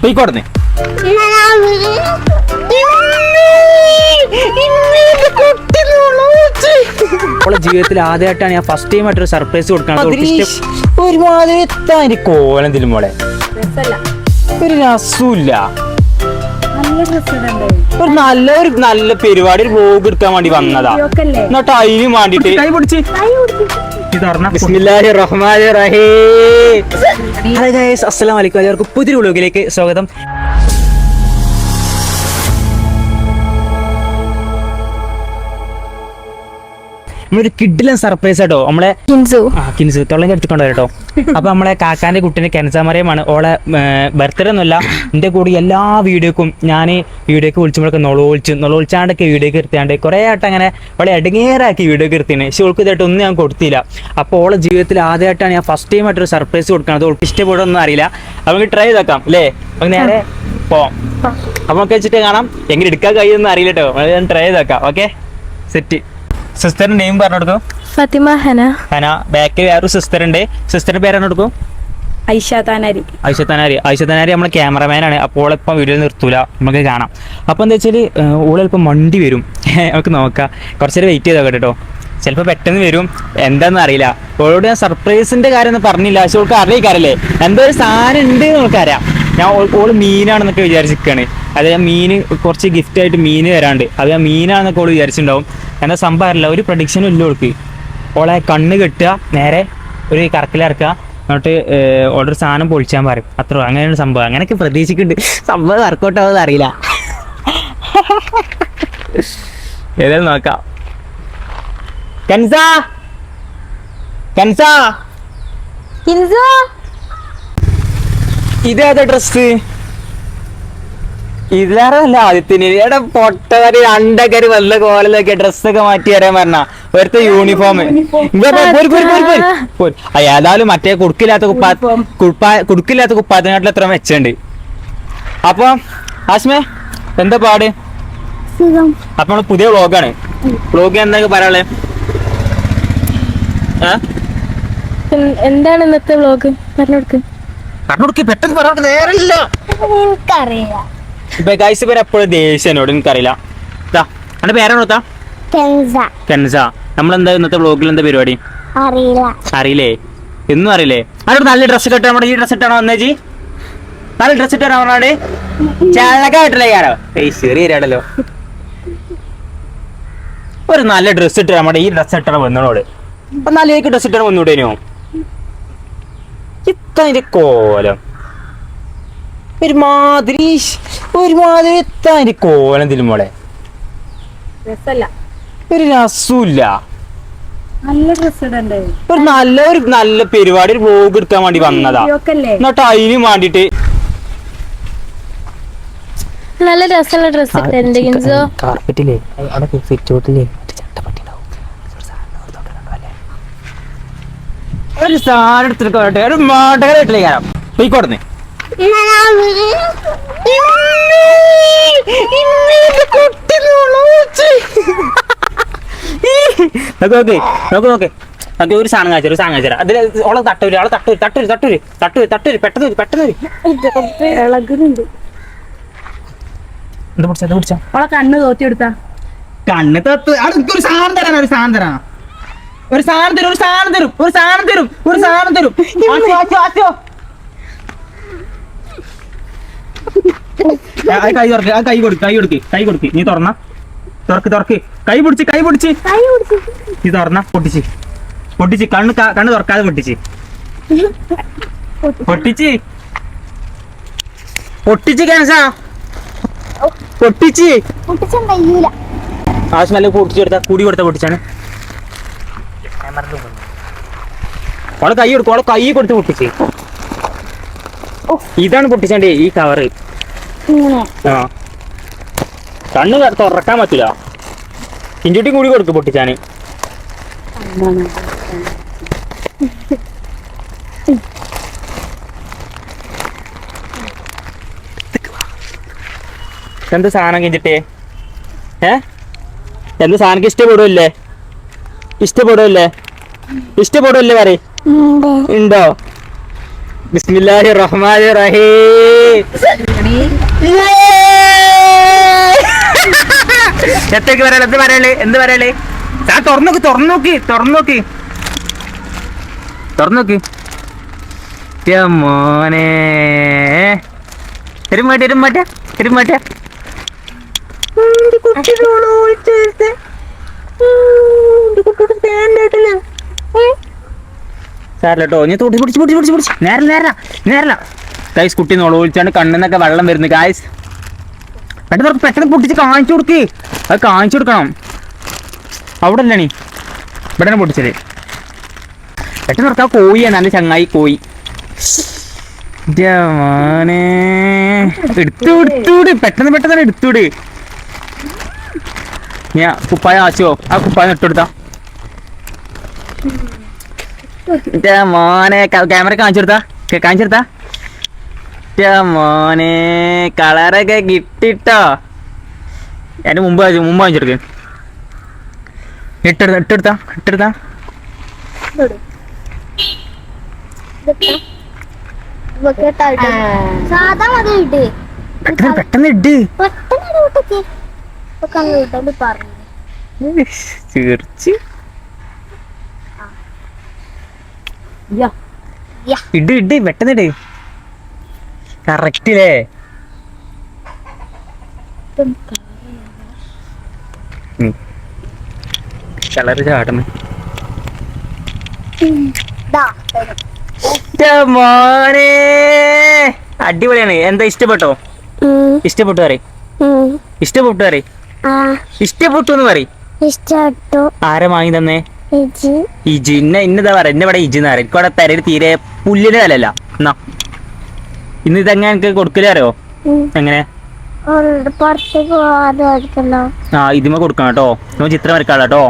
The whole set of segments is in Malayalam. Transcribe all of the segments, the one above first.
പോയിക്കോടനെ അവളെ ജീവിതത്തിൽ ആദ്യമായിട്ടാണ് ഞാൻ ഫസ്റ്റ് ടൈം ആയിട്ടൊരു സർപ്രൈസ് കൊടുക്കണം ഒരുമാതിരി എത്താൻ കോലം തിരുമോളെ മോളെ. ഒരു രസമില്ല ഒരു നല്ല ഒരു നല്ല പരിപാടി ഒരു വ്ലോഗ് എടുക്കാൻ വേണ്ടി വന്നതാ. എന്നിട്ട് അതിന് വേണ്ടിട്ട് കൈ പിടിച്ച്. ബിസ്മില്ലാഹിർ റഹ്മാനിർ റഹീം ഹലോ ഗൈസ് അസ്സലാമു അലൈക്കും. എല്ലാവർക്കും പുതിയ വ്ലോഗിലേക്ക് സ്വാഗതം. നമ്മളൊരു കിഡിലും സർപ്രൈസ് കേട്ടോ നമ്മളെ കിൻസു. ആ കിൻസ്. തൊള്ളന്റെ കേട്ടോ. അപ്പൊ നമ്മളെ കാക്കാന്റെ കുട്ടീനെ കെൻസാമറിയമാണ്. ഓളെ ബർത്ത്ഡേ ഒന്നുമല്ല. എന്റെ കൂടി എല്ലാ വീഡിയോക്കും ഞാൻ വീഡിയോക്ക് വിളിച്ചുമ്പോഴൊക്കെ നൊളോളിച്ച് നൊളോളിച്ചാണ്ടൊക്കെ വീഡിയോക്ക് എടുത്താണ്ട് കുറേ ആയിട്ട് അങ്ങനെ വളരെ ഇടങ്ങേറാക്കി വീഡിയോക്ക് എടുത്തിന് പക്ഷെ ഓൾക്ക് ഇതായിട്ട് ഒന്നും ഞാൻ കൊടുത്തില്ല. അപ്പോൾ ഓളെ ജീവിതത്തിൽ ആദ്യമായിട്ടാണ് ഞാൻ ഫസ്റ്റ് ടൈം ആയിട്ടൊരു സർപ്രൈസ് കൊടുക്കുന്നത്. ഓൾക്ക് ഇഷ്ടപ്പെടുമെന്നൊന്നും അറിയില്ല. അപ്പൊ നമുക്ക് ട്രൈ ചെയ്തേക്കാം അല്ലേ നമുക്ക് നേരെ പോവാം അപ്പൊ നമുക്ക് വെച്ചിട്ട് കാണാം. എങ്ങനെ എടുക്കാൻ കഴിയുമെന്ന് അറിയില്ല കേട്ടോ. ഞാൻ ട്രൈ ചെയ്തേക്കാം ഓക്കെ സെറ്റ് സിസ്റ്ററിന്റെ നെയിം പറഞ്ഞു കൊടുക്കും. ഫത്തിമ ഹന. ഹന. ബാക്കിൽ വേറൊരു സിസ്റ്റർ ഉണ്ട്. സിസ്റ്ററിന്റെ പറഞ്ഞു കൊടുക്കും. ഐഷ താനാരി. ഐഷത്തനാരി ഐഷത്തനാരി നമ്മളെ ക്യാമറമാനാണ് അപ്പോൾ ഇപ്പം വീഡിയോ നിർത്തൂല. നമുക്ക് കാണാം. അപ്പോൾ എന്താ വെച്ചാൽ ഓളിപ്പം മണ്ടി വരും. നമുക്ക് നോക്കാം. കുറച്ചേരം വെയിറ്റ് ചെയ്താൽ കേട്ടോ. ചിലപ്പോൾ പെട്ടെന്ന് വരും. എന്താണെന്ന് അറിയില്ല. ഓളോട് ഞാൻ സർപ്രൈസിന്റെ കാര്യം ഒന്നും പറഞ്ഞില്ല. പക്ഷെ ഓൾക്ക് അറിയിക്കാറില്ലേ? എന്തോ ഒരു സാധനം ഉണ്ട് എന്ന് നമുക്കറിയാം ഞാൻ ഓൾ- ഓൾ മീനാണെന്നൊക്കെ വിചാരിച്ചിരിക്കുകയാണ് അത് മീൻ കുറച്ച് ഗിഫ്റ്റ് ആയിട്ട് മീൻ വരാണ്ട് അത് ഞാൻ മീനാണെന്നൊക്കെ ഓൾ വിചാരിച്ചിട്ടുണ്ടാവും. എന്താ സംഭവം ഒരു പ്രഡിക്ഷനും ഇല്ല ഓൾക്ക്. ഓളെ കണ്ണ് കെട്ടുക നേരെ ഒരു കറക്കിലിറക്കുക എന്നിട്ട് ഓർഡർ സാധനം പൊളിച്ചാൻ പറയും. അത്ര അങ്ങനെയാണ് സംഭവം. അങ്ങനെയൊക്കെ പ്രതീക്ഷിക്കുന്നുണ്ട്. സംഭവം വർക്കൗട്ട് ആവുന്നത് അറിയില്ല. ഏതായാലും നോക്കാം. കൻസ? കൻസ? കിൻസു? ഇതേതാ ഡ്രസ് ഇതിലേറല്ല ആദ്യത്തിന്? എടാ പൊട്ടവര് രണ്ടക്കര് വല്ല കോലൊക്കെ ഡ്രസ്സൊക്കെ മാറ്റി തരാൻ പറഞ്ഞ. ഒരുത്ത യൂണിഫോം ഏതായാലും മറ്റേ കുടുക്കില്ലാത്ത കുപ്പാ കുപ്പാ കുടുക്കില്ലാത്ത കുപ്പാത്തിനാട്ടിൽ എത്ര മെച്ചുണ്ട്? അപ്പൊ ആസ്മേ എന്താ പാട്? അപ്പൊ നമ്മൾ പുതിയ വ്ളോഗാണ്. വ്ളോഗ് എന്തൊക്കെ പറയാളെ എന്താണ് ഇന്നത്തെ വ്ലോഗ് പറഞ്ഞു കൊടുക്ക്. പെട്ടെന്ന് പറഞ്ഞു നേരല്ല. എനിക്കറിയാം ഇപ്പൊ ഗൈസ് പേര് എപ്പോഴും ദേഷ്യനോട് എനിക്കറിയില്ല. ഇതാ എന്റെ പേരാണോ താ കെൻസ. നമ്മളെന്താ ഇന്നത്തെ വ്ളോഗിൽ എന്താ പരിപാടി? അറിയില്ല. അറിയില്ലേ? എന്നും അറിയില്ലേ? അവിടെ നല്ല ഡ്രസ്സ് കെട്ടാ നമ്മുടെ ഈ ഡ്രസ്സ് ഇട്ടാണോ വന്നേജി നല്ല ഡ്രസ്സ് ഇട്ടാണോ പറഞ്ഞാട് ഏയ് ചെറിയല്ലോ ഒരു നല്ല ഡ്രസ്സ് ഇട്ട് നമ്മുടെ ഈ ഡ്രസ്സ് ഇട്ടാണ് വന്നോട് അപ്പൊ നല്ല ഡ്രസ്സ് ഇട്ടാണ് വന്നൂടേനോ? ഇത്ര കോലം. ഒരുമാതിരി ഒരുമാതിരി എത്താൻ കോലം തിരുമോളെ ഒരു രസമില്ല നല്ല ഡ്രസ് ഇടണ്ടേ? ഒരു നല്ല ഒരു നല്ല പരിപാടി ഒരു വ്ലോഗ് എടുക്കാൻ വേണ്ടി വന്നതാ. എന്നിട്ട് അതിന് വേണ്ടിട്ട് നല്ല രസമുള്ള ഡ്രസ് കിൻസു കാർപ്പറ്റില്ലേ അവിടെ സിറ്റ് ഔട്ടില്ലേ ഒരു സാധനം എടുത്തിട്ട് ഒരു മോട്ടകരായിട്ടില്ലേ കാരണം പോയിക്കോടനെ നോക്ക് നോക്ക് നോക്ക് നോക്ക് നോക്ക് ഒരു സാധനം കാണിച്ചു ഒരു സാധനം കാണിച്ചു അതിൽ ഓളെ തട്ടൂര് അവളെ തട്ടൂര് തട്ടൂര് തട്ടൂര് തട്ടൂര് തട്ടൂര് പെട്ടെന്ന് പെട്ടെന്ന്. ഇളകുന്നുണ്ട് എന്താ പിടിച്ചാ എന്താ പിടിച്ചാ അവളെ കണ്ണ് തോത്തി എടുത്താ കണ്ണ് തത്ത് ഒരു സാധനം ഒരു സാധനം തരാ ഒരു സാധനം തരും ഒരു സാധനം തരും ഒരു സാധനം തരും ഒരു സാധനം തരും ആച്ചോ, ആച്ചോ, ആച്ചോ. ആ, ആ കൈ തുറക്ക് ആ കൈ കൊടുക്ക് കൈ കൊടുക്ക് കൈ കൊടുക്ക്. നീ തുറന്ന. തുറക്ക് തുറക്ക്. കൈ പിടിച്ച് കൈ പിടിച്ച്. നീ തുറന്ന. പൊട്ടിച്ച്. പൊട്ടിച്ച്. കണ്ണ് കണ്ണ് തുറക്കാതെ പൊട്ടിച്ച്. പൊട്ടിച്ച്. പൊട്ടിച്ച് ക്യാൻസ. പൊട്ടിച്ച്. ആവശ്യം നല്ല കൊടുത്ത കൊടുത്താ കൂടി കൊടുത്ത പൊട്ടിച്ചാണ് ഓളെ കൈ കൊടുക്കും ഓളെ കൈ കൊടുത്ത് പൊട്ടിച്ച്. ഇതാണ് പൊട്ടിച്ചാണ്ടേ ഈ കവറ് ആ. കണ്ണ് തുറക്കാൻ പറ്റില്ല. കിഞ്ചുട്ടി കൂടി കൊടുക്കും പൊട്ടിച്ചാന്. എന്ത് സാധനം കിഞ്ചിട്ടേ? ഏ? എന്ത് സാധനം ഇഷ്ടപ്പെടുമല്ലേ ഇഷ്ടപ്പെടുമല്ലേ ഇഷ്ടപ്പെടുമല്ലേ പറ ഉണ്ടോ? ബിസ്മില്ലാഹി റഹ്മാൻ റഹീം. എത്തേക്ക് വരാളെ എന്ത് വരാളെ എന്ത് വരാളെ ഞാൻ തുറന്നു നോക്കി തുറന്നു നോക്കി തുറന്നു നോക്കി തുറന്നു നോക്കി മോനെ തിരുമാട്ടെ തിരുമാട്ടെ തിരുമാട്ടെ സാറല്ലോ ഞാൻ തൊട്ടി പിടിച്ച് പിടിച്ച് പിടിച്ച് പിടിച്ച് നേരെ നേരല്ല നേരല്ല ഗൈസ് കുട്ടി നോളൊഴിച്ചാണ്ട് കണ്ണിന്നൊക്കെ വെള്ളം വരുന്നു ഗൈസ് പെട്ടെന്ന് പെട്ടെന്ന് പൊട്ടിച്ച് കാണിച്ചു കൊടുക്ക്. അത് കാണിച്ചു കൊടുക്കണം. അവിടെ അല്ലേ നീ? ഇവിടെ പൊട്ടിച്ചത്. പെട്ടെന്ന് തുറക്കാ കോഴിയാണ് നല്ല ചങ്ങായി കോഴി. എടുത്തുവിട് പെട്ടെന്ന് പെട്ടെന്ന് എടുത്തുവിട് ഞാൻ കുപ്പായ ആച്ചോ? ആ കുപ്പായ ഇട്ടെടുത്താ ഇന്റെ മോനെ ക്യാമറ കാണിച്ചു കൊടുത്താ. ഇന്റെ മോനെ. കളറൊക്കെ കിട്ടിട്ടോ. എന്റെ മുമ്പ് മുമ്പ് കാണിച്ചെടുക്ക് ഇട്ടെടുത്ത ഇട്ടെടുത്ത ഇട്ടെടുത്ത. പെട്ടെന്ന് പെട്ടെന്ന് ഇട്ട് യാ. ഇട് ഇട് പെട്ടെന്ന് ഇട്. കറക്റ്റില്ലേ കളറ് ചാടണം. മോനെ. അടിപൊളിയാണ്. എന്താ ഇഷ്ടപ്പെട്ടോ? ഇഷ്ടപ്പെട്ടു പറ ഇഷ്ടപ്പെട്ടു പറ ആ. ഇഷ്ടപ്പെട്ടു എന്ന് പറ ഇഷ്ടപ്പെട്ടു. ആരെ വാങ്ങി തന്നേ? ഇജി ഇജി ഇന്ന ഇന്നതാ പറയാ എന്നെ ഇവിടെ ഇജി എന്ന് പറയും എനിക്കവിടെ തരയിൽ തീരെ പുല്ലിന് വിലല്ല എന്നാ ഇന്ന് ഇതെങ്ങനെ എനിക്ക് കൊടുക്കലേ അറിയോ? എങ്ങനെ? ആ ഇതിമ കൊടുക്കണം കേട്ടോ. നമ്മൾ ചിത്രം വരക്കാം കേട്ടോ.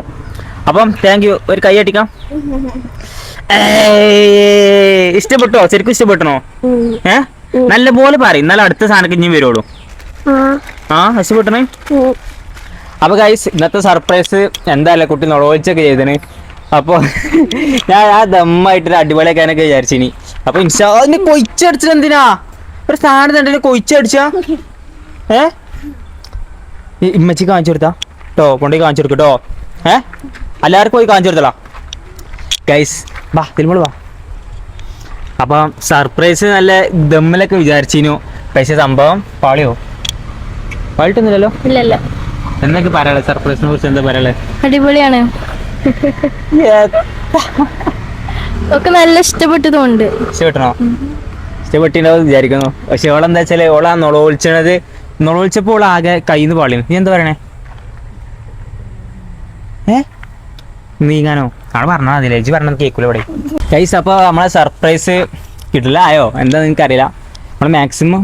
അപ്പം താങ്ക് യു ഒരു കൈ അടിക്കാം. ഇഷ്ടപ്പെട്ടോ? ശരിക്കും ഇഷ്ടപ്പെട്ടണോ? ഏ? നല്ല പോലെ പറയും. എന്നാലും അടുത്ത സാധനം ഇനി വരുള്ളൂ. ആ. ഇഷ്ടപ്പെട്ടണേ അപ്പൊ ഗൈസ് ഇന്നത്തെ സർപ്രൈസ് എന്തായാലും കുട്ടി നുളവച്ചൊക്കെ ചെയ്തന്? അപ്പൊ ഞാൻ ആ ദമ്മായിട്ടൊരു അടിപൊളിയൊക്കെ വിചാരിച്ചിനി. അപ്പൊ ഇൻഷാ അതിന് കൊയിച്ചടിച്ചത് എന്തിനാ ഒരു സാധനം ഉണ്ടെങ്കിൽ കൊയിച്ചടിച്ചാ ഏ? ഇമ്മച്ചി കാണിച്ചു കൊടുത്താ. കേട്ടോ കൊണ്ടുപോയി കാണിച്ചു കൊടുക്കും കേട്ടോ ഏ? എല്ലാവർക്കും പോയി കാണിച്ചു കൊടുത്തടാ ഗൈസ് വാ തിരുമോൾ വാ. അപ്പം സർപ്രൈസ് നല്ല ദമ്മിലൊക്കെ വിചാരിച്ചിനു. പക്ഷെ സംഭവം പാളിയോ? പാളിട്ടൊന്നുമില്ലല്ലോ? ഇല്ലല്ല. എന്നൊക്കെ പറയാളെ സർപ്രൈസിനെ കുറിച്ച് എന്താ പറയാളെ അടിപൊളിയാണ്. ഒക്കെ നല്ല ഇഷ്ടപ്പെട്ടതുകൊണ്ട് ഇഷ്ടപ്പെട്ടോ ഇഷ്ടപ്പെട്ടിട്ടുണ്ടാവും വിചാരിക്കുന്നു. പക്ഷെ ഓളെന്താ വെച്ചാൽ ഓളാ നുളവൊളിച്ചത് നുളവൊളിച്ചപ്പോൾ ഓൾ ആകെ കയ്യിൽ നിന്ന് പാളിയും. നീ എന്താ പറയണേ? ഏ? നീങ്ങാനോ ആണ് പറഞ്ഞാൽ മതി ചേച്ചി പറഞ്ഞത് കേൾക്കൂല ഇവിടെ. കൈസ് അപ്പോൾ നമ്മളെ സർപ്രൈസ് കിട്ടില്ല. ആയോ? എന്താ നിനക്ക് അറിയില്ല. നമ്മൾ മാക്സിമം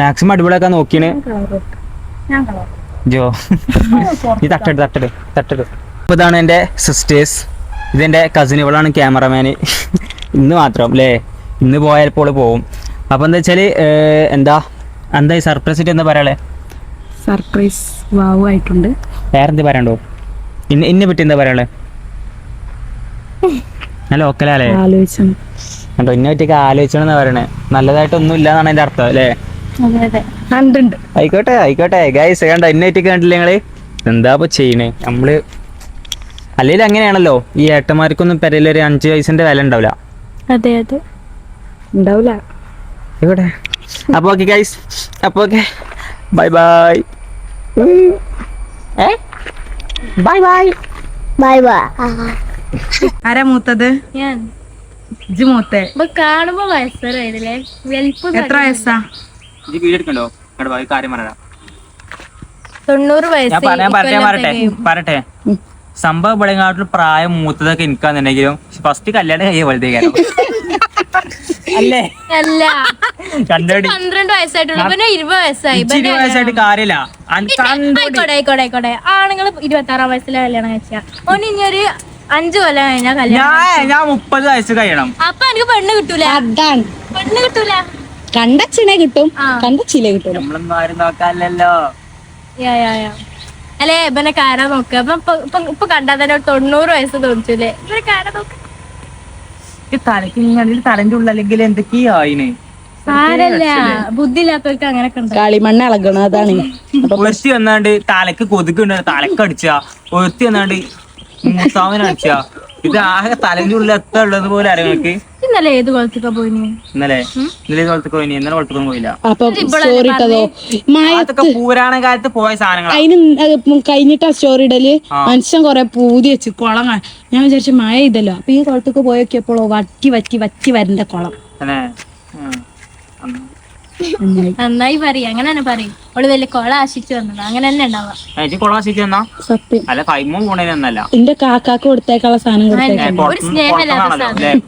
മാക്സിമം അടിപൊളിയാക്കാൻ നോക്കിയാണ് ജോ. ഈ തട്ടെടു തട്ടെടു തട്ടെടു. അപ്പോൾ ഇതാണ് എന്റെ സിസ്റ്റേഴ്സ് ഇതെന്റെ കസിൻ ഇവളാണ് ക്യാമറമാന് ഇന്ന് മാത്രം അല്ലേ ഇന്ന് പോയപ്പോൾ പോവും. അപ്പോൾ എന്താ വെച്ചാൽ എന്താ എന്താ ഈ സർപ്രൈസ് എന്താ പറയാളെ സർപ്രൈസ് വാവ് ആയിട്ടുണ്ട്. വേറെന്ത് പറയണ്ടോ ഇന്ന് ഇന്നെ പറ്റി എന്താ പറയാളെ നല്ല ഓക്കലാലേ ആലോചിച്ചു. കണ്ടോ ഇന്നെ പറ്റിയൊക്കെ ആലോചിച്ചണെന്ന് പറയണേ. നല്ലതായിട്ടൊന്നും ഇല്ല എന്നാണ് എന്റെ അർത്ഥം അല്ലേ? ആയിക്കോട്ടെ ആയിക്കോട്ടെ. ഗൈസ് കണ്ട ഇന്നെ പറ്റി കണ്ടില്ല നിങ്ങൾ? എന്താ ഇപ്പൊ ചെയ്യണേ? നമ്മൾ അല്ലെങ്കിൽ അങ്ങനെയാണല്ലോ ഈ ഏട്ടന്മാർക്കൊന്നും പെരയിൽ ഒരു അഞ്ച് വയസ്സിന്റെ വില ഉണ്ടാവില്ല. അതെ അതെ. ഉണ്ടാവില്ല ഇവിടെ അപ്പൊ ഓക്കെ ഗൈസ് അപ്പൊ okay bye bye bye bye bye bye ആരാ മൂത്തത്? ഞാൻ. ഇജ്ജ് മൂത്തേ. ഇപ്പൊ കാണുമ്പോ വയസ്സരായില്ലേ വലിപ്പം എത്ര വയസ്സാ? എടുക്കണ്ടോ? കാര്യം പറയാം തൊണ്ണൂറ് വയസ്സ് പറട്ടെ സംഭവം ഇവിടെ പ്രായം മൂത്തതൊക്കെ എനിക്കാന്നുണ്ടെങ്കിലും ഫസ്റ്റ് കല്യാണം കഴിയ പോലത്തേക്കാരോ അല്ലേ? അല്ല. കണ്ടോടി. പന്ത്രണ്ട് വയസ്സായിട്ടുള്ളൂ. പിന്നെ ഇരുപത് വയസ്സായി. ഇച്ചിരി വയസ്സായിട്ട് കാര്യമില്ല. കണ്ടോടി. ആയിക്കോട്ടെ ആയിക്കോട്ടെ ആയിക്കോട്ടെ. ആണുങ്ങൾ ഇരുപത്തി ആറാം വയസ്സിലെ കല്യാണം കഴിച്ചാ. ഓന് ഇനി ഒരു അഞ്ചു കൊല്ലം കഴിഞ്ഞാ കല്യാണം ഞാൻ ഞാൻ മുപ്പത് വയസ്സ് കഴിയണം. അപ്പൊ എനിക്ക് പെണ്ണ് കിട്ടൂല. അതാണ്. പെണ്ണ് കിട്ടൂല. കണ്ടച്ചിനെ കിട്ടും. കണ്ടച്ചിലെ കിട്ടും. നമ്മളൊന്നും യാ. അല്ലേ ഇവനെ കാര നോക്ക. അപ്പൊ ഇപ്പൊ- ഇപ്പൊ ഇപ്പൊ കണ്ടാ തന്നെ തൊണ്ണൂറ് വയസ്സ് തോന്നിച്ചൂലേ ഇവനെ കാര നോക്ക. ഈ തലക്ക് ഇങ്ങനെ തലന്റെ ഉള്ളു അല്ലെങ്കിൽ എന്തൊക്കെയായിന് സാരല്ല ബുദ്ധി ഇല്ലാത്തവർക്ക് അങ്ങനൊക്കെ ഉണ്ട്. കളിമണ്ണ് ഇളകണം അതാണ്. ഒരുത്തി വന്നാണ്ട് തലക്ക് കൊതുക്കുണ്ട് തലക്ക് അടിച്ച ഒരുത്തി വന്നാണ്ട് മൂത്താവന അടിച്ച. ഇത് ആകെ തലന്റെ ഉള്ളിൽ എത്ര ഉള്ളത് പോലെ അറിയാം ഇന്നലെ ഏത് കൊളത്തൊക്കെ പോയിനി? ഇന്നലെ. ഇന്നലെ കൊളത്തൊക്കെ പോയി ഇന്നലെ കുളത്തേക്കൊന്നും പോയില്ല. അപ്പൊ സ്റ്റോറി ഇട്ടതോ? മഴ അതൊക്കെ പൂരാണ കാലത്ത് പോയ സാധനങ്ങൾ അതിന് കഴിഞ്ഞിട്ടാ സ്റ്റോറി ഇടൽ. ആ. മനുഷ്യൻ കൊറേ പൂതി വെച്ച് കുളം ഞാൻ വിചാരിച്ചു മഴ ഇതല്ലോ അപ്പൊ ഈ കുളത്തൊക്കെ പോയൊക്കെ എപ്പോഴോ വറ്റി വറ്റി വറ്റി വരണ്ട കുളം. തന്നെ. നന്നായി. പറയും. അങ്ങനെ തന്നെ പറയും. ഓൾ വലിയ കൊള ആശിച്ചു വന്നത്. അങ്ങനെ തന്നെ ഉണ്ടാവാം എനിക്ക് കൊളാ ശരിക്കും എന്നാ സത്യം. അല്ല ഫൈമോ പോണേനൊന്നല്ല എന്റെ കാക്കാക്ക് കൊടുത്തേക്കുള്ള സാധനം കൊടുത്തേക്കാം. ഒരു സ്നേഹമില്ലാത്ത സാധനം.